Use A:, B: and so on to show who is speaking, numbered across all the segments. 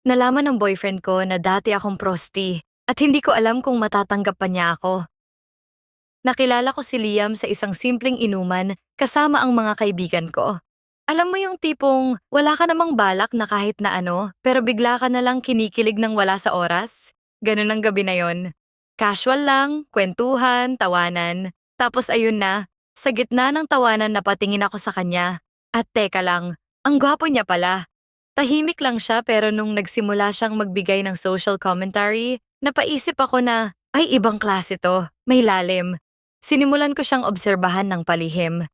A: Nalaman ng boyfriend ko na dati akong prosti at hindi ko alam kung matatanggap pa niya ako. Nakilala ko si Liam sa isang simpleng inuman kasama ang mga kaibigan ko. Alam mo yung tipong wala ka namang balak na kahit na ano, pero bigla ka na lang kinikilig ng wala sa oras? Ganun ang gabi na yon. Casual lang, kwentuhan, tawanan. Tapos ayun na, sa gitna ng tawanan napatingin ako sa kanya. At teka lang, ang gwapo niya pala. Tahimik lang siya pero nung nagsimula siyang magbigay ng social commentary, napaisip ako na, ay ibang klase to, may lalim. Sinimulan ko siyang obserbahan ng palihim.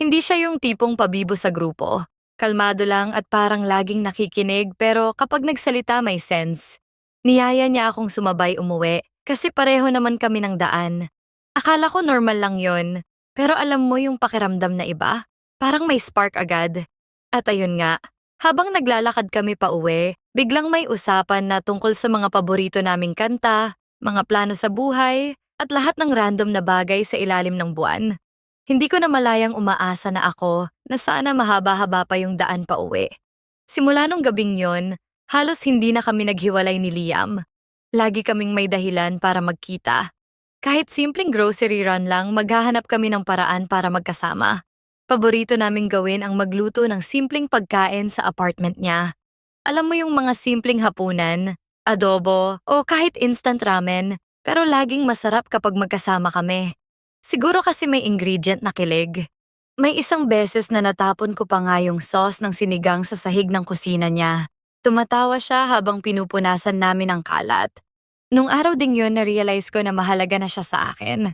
A: Hindi siya yung tipong pabibo sa grupo. Kalmado lang at parang laging nakikinig pero kapag nagsalita may sense. Niyaya niya akong sumabay umuwi kasi pareho naman kami ng daan. Akala ko normal lang yon, pero alam mo yung pakiramdam na iba? Parang may spark agad. At ayun nga, habang naglalakad kami pa uwi, biglang may usapan na tungkol sa mga paborito naming kanta, mga plano sa buhay, at lahat ng random na bagay sa ilalim ng buwan. Hindi ko na malayang umaasa na ako na sana mahaba-haba pa yung daan pa uwi. Simula nung gabing yon, halos hindi na kami naghiwalay ni Liam. Lagi kaming may dahilan para magkita. Kahit simpleng grocery run lang, maghahanap kami ng paraan para magkasama. Paborito naming gawin ang magluto ng simpleng pagkain sa apartment niya. Alam mo yung mga simpleng hapunan, adobo, o kahit instant ramen, pero laging masarap kapag magkasama kami. Siguro kasi may ingredient na kilig. May isang beses na natapon ko pa nga yung sauce ng sinigang sa sahig ng kusina niya. Tumatawa siya habang pinupunasan namin ang kalat. Nung araw ding yun, na-realize ko na mahalaga na siya sa akin.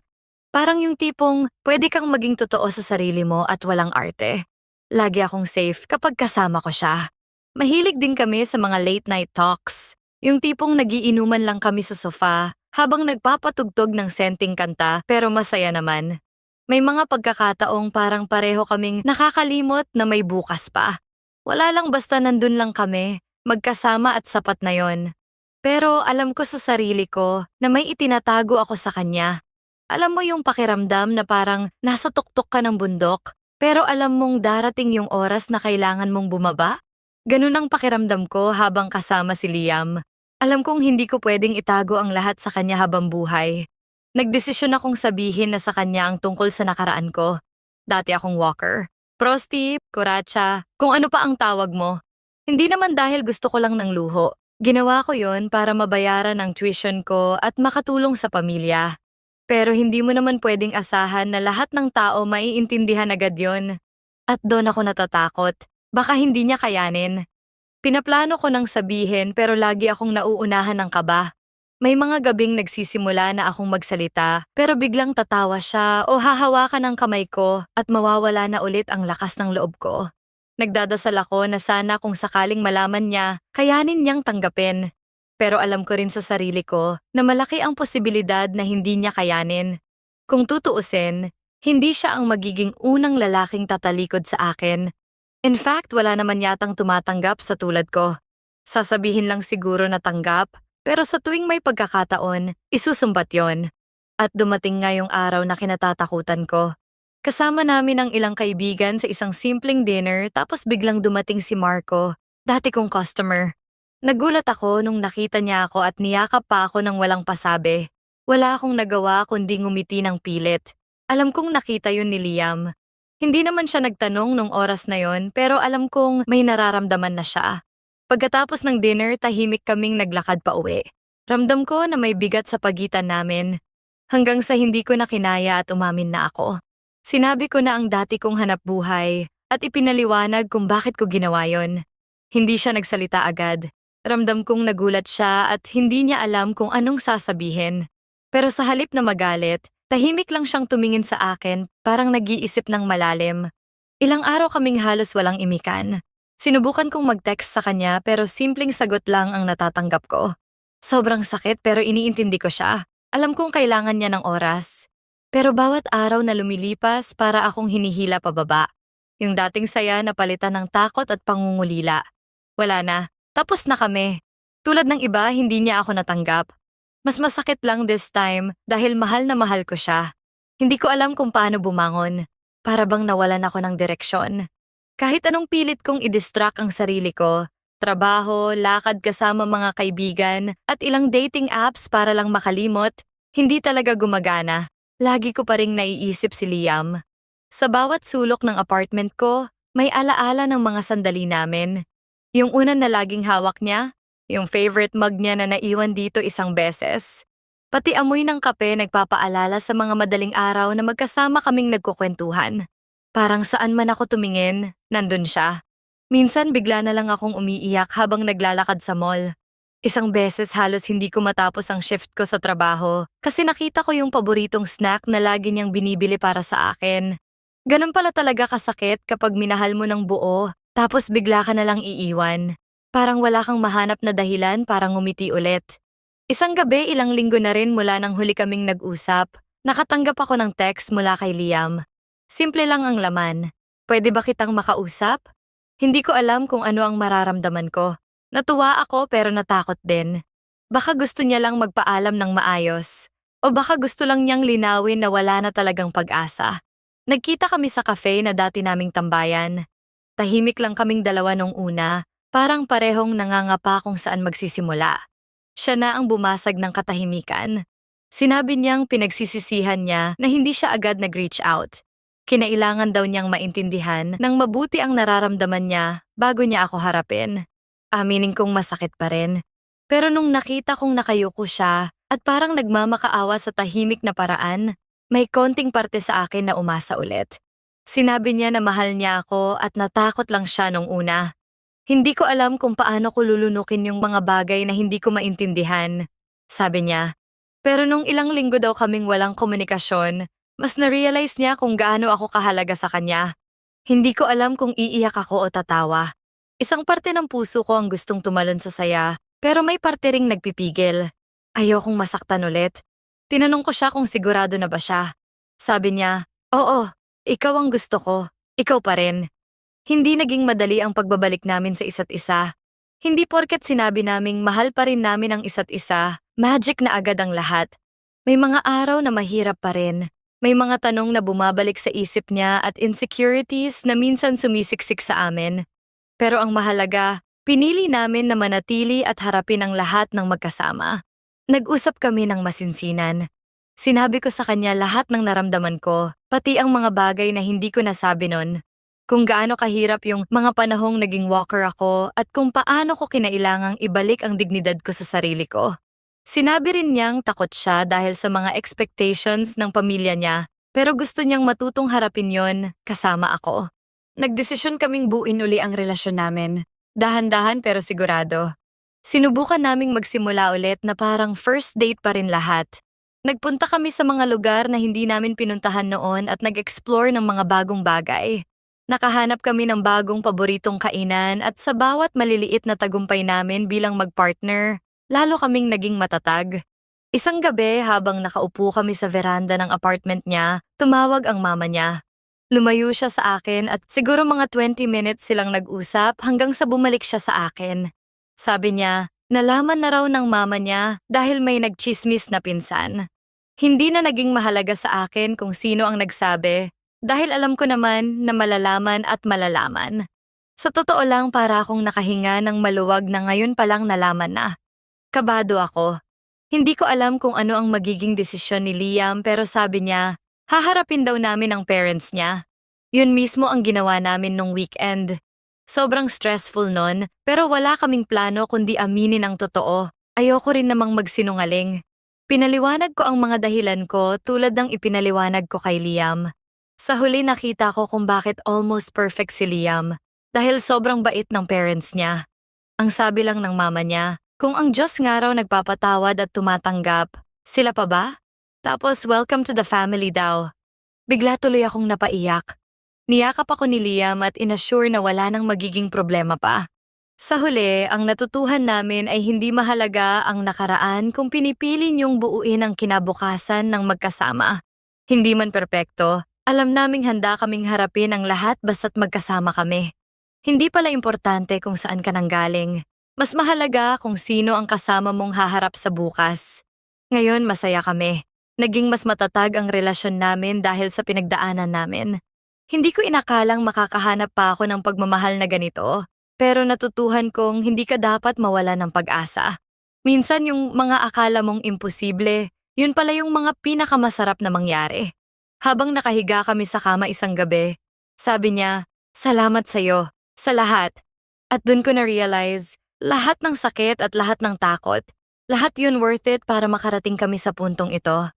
A: Parang yung tipong pwede kang maging totoo sa sarili mo at walang arte. Lagi akong safe kapag kasama ko siya. Mahilig din kami sa mga late night talks. Yung tipong nagiinuman lang kami sa sofa habang nagpapatugtog ng senting kanta pero masaya naman. May mga pagkakataong parang pareho kaming nakakalimot na may bukas pa. Wala lang basta nandun lang kami, magkasama at sapat na yon. Pero alam ko sa sarili ko na may itinatago ako sa kanya. Alam mo yung pakiramdam na parang nasa tuktok ka ng bundok, pero alam mong darating yung oras na kailangan mong bumaba? Ganun ang pakiramdam ko habang kasama si Liam. Alam kong hindi ko pwedeng itago ang lahat sa kanya habang buhay. Nagdesisyon akong sabihin na sa kanya ang tungkol sa nakaraan ko. Dati akong walker. Prosti, kuratsa, kung ano pa ang tawag mo. Hindi naman dahil gusto ko lang ng luho. Ginawa ko yon para mabayaran ang tuition ko at makatulong sa pamilya. Pero hindi mo naman pwedeng asahan na lahat ng tao maiintindihan agad yon. At doon ako natatakot. Baka hindi niya kayanin. Pinaplano ko nang sabihin pero lagi akong nauunahan ng kaba. May mga gabing nagsisimula na akong magsalita pero biglang tatawa siya o hahawakan ng kamay ko at mawawala na ulit ang lakas ng loob ko. Nagdadasal ako na sana kung sakaling malaman niya, kayanin niyang tanggapin. Pero alam ko rin sa sarili ko na malaki ang posibilidad na hindi niya kayanin. Kung tutuusin, hindi siya ang magiging unang lalaking tatalikod sa akin. In fact, wala naman yatang tumatanggap sa tulad ko. Sasabihin lang siguro na tanggap, pero sa tuwing may pagkakataon, isusumbat yon. At dumating nga yung araw na kinatatakutan ko. Kasama namin ang ilang kaibigan sa isang simpleng dinner tapos biglang dumating si Marco, dati kong customer. Nagulat ako nung nakita niya ako at niyakap pa ako ng walang pasabi. Wala akong nagawa kundi ngumiti ng pilit. Alam kong nakita yun ni Liam. Hindi naman siya nagtanong nung oras na yon pero alam kong may nararamdaman na siya. Pagkatapos ng dinner, tahimik kaming naglakad pa uwi. Ramdam ko na may bigat sa pagitan namin. Hanggang sa hindi ko na kinaya at umamin na ako. Sinabi ko na ang dati kong hanap buhay at ipinaliwanag kung bakit ko ginawa yon. Hindi siya nagsalita agad. Ramdam kong nagulat siya at hindi niya alam kung anong sasabihin. Pero sa halip na magalit, tahimik lang siyang tumingin sa akin parang nag-iisip ng malalim. Ilang araw kaming halos walang imikan. Sinubukan kong mag-text sa kanya pero simpleng sagot lang ang natatanggap ko. Sobrang sakit pero iniintindi ko siya. Alam kong kailangan niya ng oras. Pero bawat araw na lumilipas para akong hinihila pababa. Yung dating saya na palitan ng takot at pangungulila. Wala na, tapos na kami. Tulad ng iba, hindi niya ako natanggap. Mas masakit lang this time dahil mahal na mahal ko siya. Hindi ko alam kung paano bumangon. Para bang nawalan ako ng direksyon. Kahit anong pilit kong i-distract ang sarili ko, Trabaho, lakad kasama mga kaibigan, at ilang dating apps para lang makalimot, hindi talaga gumagana. Lagi ko pa ring naiisip si Liam. Sa bawat sulok ng apartment ko, may alaala ng mga sandali namin. Yung una na laging hawak niya, yung favorite mug niya na naiwan dito isang beses. Pati amoy ng kape nagpapaalala sa mga madaling araw na magkasama kaming nagkukwentuhan. Parang saan man ako tumingin, nandun siya. Minsan bigla na lang akong umiiyak habang naglalakad sa mall. Isang beses halos hindi ko matapos ang shift ko sa trabaho kasi nakita ko yung paboritong snack na lagi niyang binibili para sa akin. Ganun pala talaga kasakit kapag minahal mo ng buo tapos bigla ka na lang iiwan. Parang wala kang mahanap na dahilan para ngumiti ulit. Isang gabi ilang linggo na rin mula nang huli kaming nag-usap, nakatanggap ako ng text mula kay Liam. Simple lang ang laman. Pwede ba kitang makausap? Hindi ko alam kung ano ang mararamdaman ko. Natuwa ako pero natakot din. Baka gusto niya lang magpaalam ng maayos. O baka gusto lang niyang linawin na wala na talagang pag-asa. Nagkita kami sa cafe na dati naming tambayan. Tahimik lang kaming dalawa nung una, parang parehong nangangapa kung saan magsisimula. Siya na ang bumasag ng katahimikan. Sinabi niyang pinagsisisihan niya na hindi siya agad nag-reach out. Kinailangan daw niyang maintindihan ng mabuti ang nararamdaman niya bago niya ako harapin. Aminin kong masakit pa rin. Pero nung nakita kong nakayuko siya at parang nagmamakaawa sa tahimik na paraan, may konting parte sa akin na umasa ulit. Sinabi niya na mahal niya ako at natakot lang siya nung una. Hindi ko alam kung paano ko lulunukin yung mga bagay na hindi ko maintindihan. Sabi niya. Pero nung ilang linggo daw kaming walang komunikasyon, mas na-realize niya kung gaano ako kahalaga sa kanya. Hindi ko alam kung iiyak ako o tatawa. Isang parte ng puso ko ang gustong tumalon sa saya, pero may parte ring nagpipigil. Ayokong masaktan ulit. Tinanong ko siya kung sigurado na ba siya. Sabi niya, oo, ikaw ang gusto ko, ikaw pa rin. Hindi naging madali ang pagbabalik namin sa isa't isa. Hindi porket sinabi naming mahal pa rin namin ang isa't isa, magic na agad ang lahat. May mga araw na mahirap pa rin. May mga tanong na bumabalik sa isip niya at insecurities na minsan sumisiksik sa amin. Pero ang mahalaga, pinili namin na manatili at harapin ang lahat ng magkasama. Nag-usap kami ng masinsinan. Sinabi ko sa kanya lahat ng naramdaman ko, pati ang mga bagay na hindi ko nasabi nun. Kung gaano kahirap yung mga panahong naging walker ako at kung paano ko kinailangang ibalik ang dignidad ko sa sarili ko. Sinabi rin niyang takot siya dahil sa mga expectations ng pamilya niya, pero gusto niyang matutong harapin yon kasama ako. Nagdesisyon kaming buuin uli ang relasyon namin. Dahan-dahan pero sigurado. Sinubukan naming magsimula ulit na parang first date pa rin lahat. Nagpunta kami sa mga lugar na hindi namin pinuntahan noon at nag-explore ng mga bagong bagay. Nakahanap kami ng bagong paboritong kainan at sa bawat maliliit na tagumpay namin bilang magpartner, lalo kaming naging matatag. Isang gabi habang nakaupo kami sa veranda ng apartment niya, tumawag ang mama niya. Lumayo siya sa akin at siguro mga 20 minutes silang nag-usap hanggang sa bumalik siya sa akin. Sabi niya, nalaman na raw ng mama niya dahil may nagchismis na pinsan. Hindi na naging mahalaga sa akin kung sino ang nagsabi dahil alam ko naman na malalaman at malalaman. Sa totoo lang para akong nakahinga ng maluwag na ngayon palang nalaman na. Kabado ako. Hindi ko alam kung ano ang magiging desisyon ni Liam pero sabi niya, haharapin daw namin ang parents niya. Yun mismo ang ginawa namin nung weekend. Sobrang stressful nun, pero wala kaming plano kundi aminin ang totoo. Ayoko rin namang magsinungaling. Pinaliwanag ko ang mga dahilan ko tulad ng ipinaliwanag ko kay Liam. Sa huli nakita ko kung bakit almost perfect si Liam dahil sobrang bait ng parents niya. Ang sabi lang ng mama niya, kung ang Diyos nga raw nagpapatawad at tumatanggap, sila pa ba? Tapos welcome to the family daw. Bigla tuloy akong napaiyak. Niyakap ako ni Liam at inassure na wala nang magiging problema pa. Sa huli, ang natutuhan namin ay hindi mahalaga ang nakaraan kung pinipili niyong buuin ang kinabukasan ng magkasama. Hindi man perpekto, alam naming handa kaming harapin ang lahat basta't magkasama kami. Hindi pala importante kung saan ka nanggaling. Mas mahalaga kung sino ang kasama mong haharap sa bukas. Ngayon masaya kami. Naging mas matatag ang relasyon namin dahil sa pinagdaanan namin. Hindi ko inakalang makakahanap pa ako ng pagmamahal na ganito. Pero natutuhan kong hindi ka dapat mawala ng pag-asa. Minsan yung mga akala mong imposible, yun pala yung mga pinakamasarap na mangyari. Habang nakahiga kami sa kama isang gabi, sabi niya, salamat sa'yo, sa lahat. At dun ko na-realize, lahat ng sakit at lahat ng takot, lahat yun worth it para makarating kami sa puntong ito.